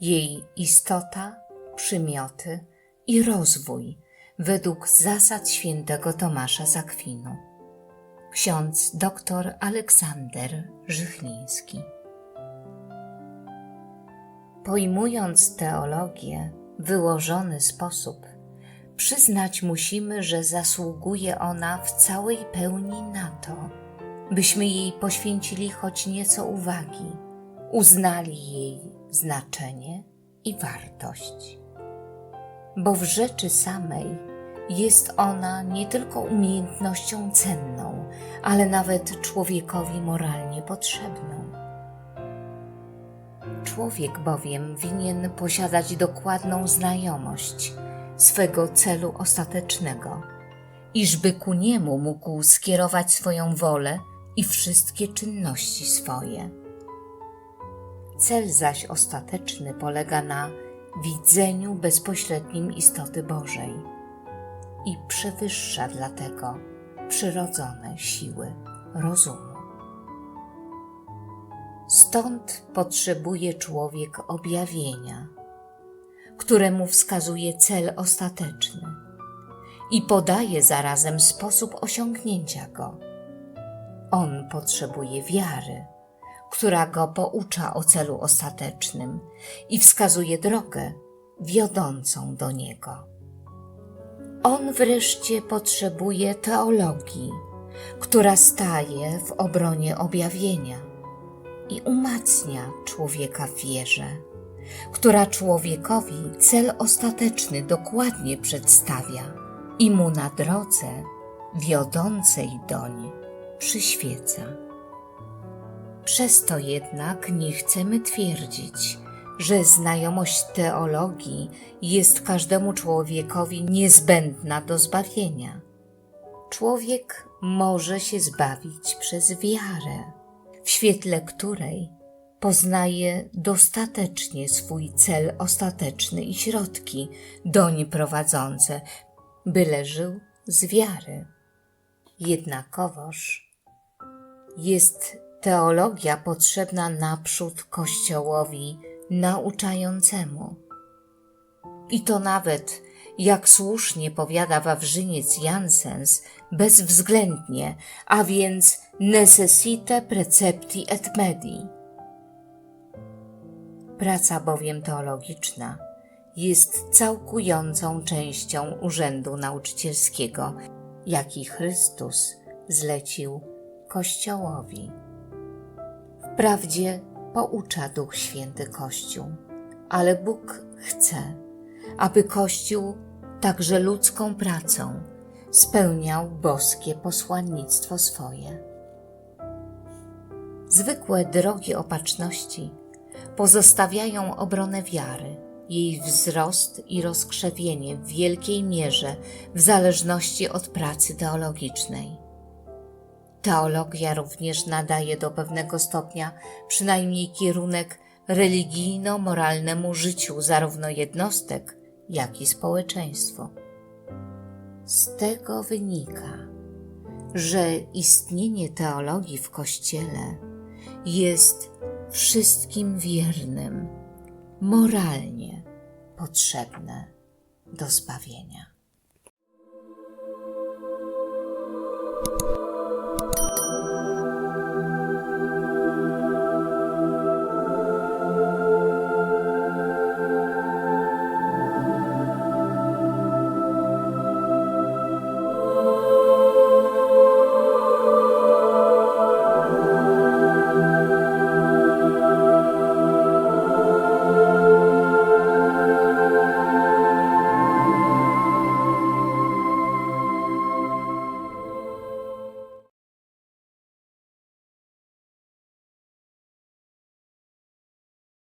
jej istota, przymioty i rozwój według zasad świętego Tomasza z Akwinu. Ksiądz dr Aleksander Żychliński. Pojmując teologię w wyłożony sposób, przyznać musimy, że zasługuje ona w całej pełni na to, byśmy jej poświęcili choć nieco uwagi, uznali jej znaczenie i wartość. Bo w rzeczy samej jest ona nie tylko umiejętnością cenną, ale nawet człowiekowi moralnie potrzebną. Człowiek bowiem winien posiadać dokładną znajomość swego celu ostatecznego, iżby ku niemu mógł skierować swoją wolę i wszystkie czynności swoje. Cel zaś ostateczny polega na widzeniu bezpośrednim istoty Bożej i przewyższa dlatego przyrodzone siły rozumu. Stąd potrzebuje człowiek objawienia, któremu wskazuje cel ostateczny i podaje zarazem sposób osiągnięcia go. On potrzebuje wiary, która go poucza o celu ostatecznym i wskazuje drogę wiodącą do niego. On wreszcie potrzebuje teologii, która staje w obronie objawienia i umacnia człowieka w wierze, która człowiekowi cel ostateczny dokładnie przedstawia i mu na drodze wiodącej doń przyświeca. Przez to jednak nie chcemy twierdzić, że znajomość teologii jest każdemu człowiekowi niezbędna do zbawienia. Człowiek może się zbawić przez wiarę, w świetle której poznaje dostatecznie swój cel ostateczny i środki doń prowadzące, byle żył z wiary. Jednakowoż jest teologia potrzebna naprzód Kościołowi nauczającemu. I to nawet, jak słusznie powiada Wawrzyniec Jansens, bezwzględnie, a więc necessite precepti et medi. Praca bowiem teologiczna jest całkującą częścią urzędu nauczycielskiego, jaki Chrystus zlecił Kościołowi. Wprawdzie poucza Duch Święty Kościół, ale Bóg chce, aby Kościół także ludzką pracą spełniał boskie posłannictwo swoje. Zwykłe drogi opatrzności pozostawiają obronę wiary, jej wzrost i rozkrzewienie w wielkiej mierze w zależności od pracy teologicznej. Teologia również nadaje do pewnego stopnia przynajmniej kierunek religijno-moralnemu życiu zarówno jednostek, jak i społeczeństwu. Z tego wynika, że istnienie teologii w Kościele jest wszystkim wiernym moralnie potrzebne do zbawienia.